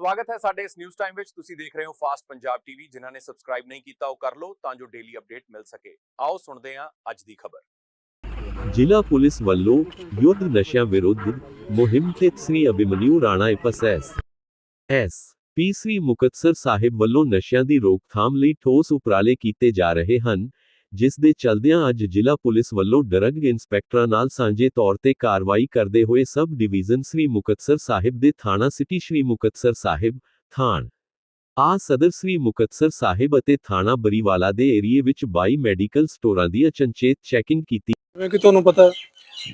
ਸਵਾਗਤ ਹੈ ਸਾਡੇ ਇਸ ਨਿਊਜ਼ ਟਾਈਮ ਵਿੱਚ। ਤੁਸੀਂ ਦੇਖ ਰਹੇ ਹੋ ਫਾਸਟ ਪੰਜਾਬ ਟੀਵੀ ਜਿਨ੍ਹਾਂ ਨੇ ਸਬਸਕ੍ਰਾਈਬ ਨਹੀਂ ਕੀਤਾ, ਉਹ ਕਰ ਲਓ, ਤਾਂ ਜੋ ਡੇਲੀ ਅਪਡੇਟ ਮਿਲ ਸਕੇ। ਆਓ ਸੁਣਦੇ ਹਾਂ ਅੱਜ ਦੀ ਖਬਰ। ਜ਼ਿਲ੍ਹਾ ਪੁਲਿਸ ਵੱਲੋਂ ਯੁੱਧ ਨਸ਼ਿਆਂ ਵਿਰੁੱਧ ਮੁਹਿੰਮ ਤੇ Sri Abhimanyu Rana S. S P Sri Muktsar Sahib ਵੱਲੋਂ ਨਸ਼ਿਆਂ ਦੀ ਰੋਕਥਾਮ ਲਈ ਠੋਸ ਉਪਰਾਲੇ ਕੀਤੇ ਜਾ ਰਹੇ ਹਨ। ਜਿਸ ਦੇ ਚਲਦਿਆਂ ਅੱਜ ਜ਼ਿਲ੍ਹਾ ਪੁਲਿਸ ਵੱਲੋਂ ਡਰੱਗ ਇੰਸਪੈਕਟਰਾਂ ਨਾਲ ਸਾਂਝੇ ਤੌਰ ਤੇ ਕਾਰਵਾਈ ਕਰਦੇ ਹੋਏ ਸਬ ਡਿਵੀਜ਼ਨ ਸ੍ਰੀ ਮੁਕਤਸਰ ਸਾਹਿਬ ਦੇ ਥਾਣਾ ਸਿਟੀ ਸ੍ਰੀ ਮੁਕਤਸਰ ਸਾਹਿਬ ਥਾਣ। ਆ ਸਦਰ ਸ੍ਰੀ ਮੁਕਤਸਰ ਸਾਹਿਬ ਅਤੇ ਥਾਣਾ ਬਰੀਵਾਲਾ ਦੇ ਏਰੀਏ ਵਿੱਚ 22 ਮੈਡੀਕਲ ਸਟੋਰਾਂ ਦੀ ਅਚਨਚੇਤ ਚੈਕਿੰਗ ਕੀਤੀ। ਜਿਵੇਂ ਕਿ ਤੁਹਾਨੂੰ ਪਤਾ ਹੈ,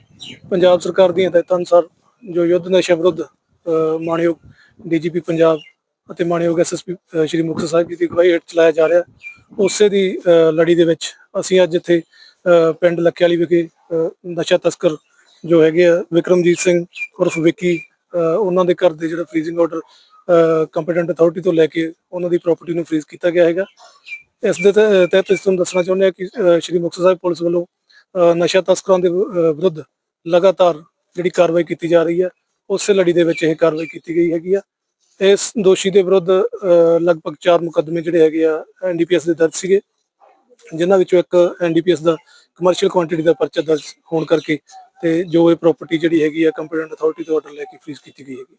ਪੰਜਾਬ ਸਰਕਾਰ ਦੀਆਂ ਹਦਾਇਤਾਂ ਅਨੁਸਾਰ ਜੋ ਯੁੱਧ ਨਸ਼ਾ ਵਿਰੁੱਧ ਅ, ਡੀਜੀਪੀ ਪੰਜਾਬ ਅਤੇ ਮਾਣਯੋਗ ਐਸਐਸਪੀ ਸ਼੍ਰੀ ਮੁਕਤਸਰ ਸਾਹਿਬ ਜੀ ਦੀ ਅਗਵਾਈ ਹੇਠ ਚਲਾਇਆ ਜਾ ਰਿਹਾ ਉਸੇ ਦੀ ਲੜੀ ਦੇ ਵਿੱਚ ਅਸੀਂ ਅੱਜ ਇੱਥੇ ਪਿੰਡ ਲੱਖਿਆਲੀ ਵਿਖੇ ਨਸ਼ਾ ਤਸਕਰ ਜੋ ਹੈਗੇ ਆ, ਵਿਕਰਮਜੀਤ ਸਿੰਘ ਉਰਫ ਵਿੱਕੀ ਉਹਨਾਂ ਦੇ ਘਰ ਦੇ ਜਿਹੜਾ ਫ੍ਰੀਜ਼ਿੰਗ ਆਰਡਰ ਕੰਪੀਟੈਂਟ ਅਥਾਰਟੀ ਤੋਂ ਲੈ ਕੇ ਉਹਨਾਂ ਦੀ ਪ੍ਰਾਪਰਟੀ ਨੂੰ ਫ੍ਰੀਜ਼ ਕੀਤਾ ਗਿਆ ਹੈਗਾ। ਇਸ ਦੇ ਤਹਿ- ਤਹਿਤ ਅਸੀਂ ਤੁਹਾਨੂੰ ਦੱਸਣਾ ਚਾਹੁੰਦੇ ਹਾਂ ਕਿ ਸ਼੍ਰੀ ਮੁਕਤਸਰ ਸਾਹਿਬ ਪੁਲਿਸ ਵੱਲੋਂ ਨਸ਼ਾ ਤਸਕਰਾਂ ਦੇ ਵਿਰੁੱਧ ਲਗਾਤਾਰ ਜਿਹੜੀ ਕਾਰਵਾਈ ਕੀਤੀ ਜਾ ਰਹੀ ਹੈ, ਉਸੇ ਲੜੀ ਦੇ ਵਿੱਚ ਇਹ ਕਾਰਵਾਈ ਕੀਤੀ ਗਈ ਹੈਗੀ ਆ। ਇਸ ਦੋਸ਼ੀ ਦੇ ਵਿਰੁੱਧ ਲਗਭਗ 4 ਮੁਕੱਦਮੇ ਜਿਹੜੇ ਹੈਗੇ ਆ ਐਨਡੀਪੀਐਸ ਦੇ ਦਰਜ ਸੀਗੇ। ਜਿਨ੍ਹਾਂ ਵਿੱਚੋਂ ਇੱਕ ਐਨਡੀਪੀਐਸ ਦਾ ਕਮਰਸ਼ੀਅਲ ਕੁਆਂਟੀਟੀ ਦਾ ਪਰਚਾ ਦਰਜ ਹੋਣ ਕਰਕੇ ਤੇ ਜੋ ਇਹ ਪ੍ਰਾਪਰਟੀ ਜਿਹੜੀ ਹੈਗੀ ਆ ਕੰਪੀਟੈਂਟ ਅਥਾਰਟੀ ਤੋਂ ਆਰਡਰ ਲੈ ਕੇ ਫ੍ਰੀਜ਼ ਕੀਤੀ ਗਈ ਹੈਗੀ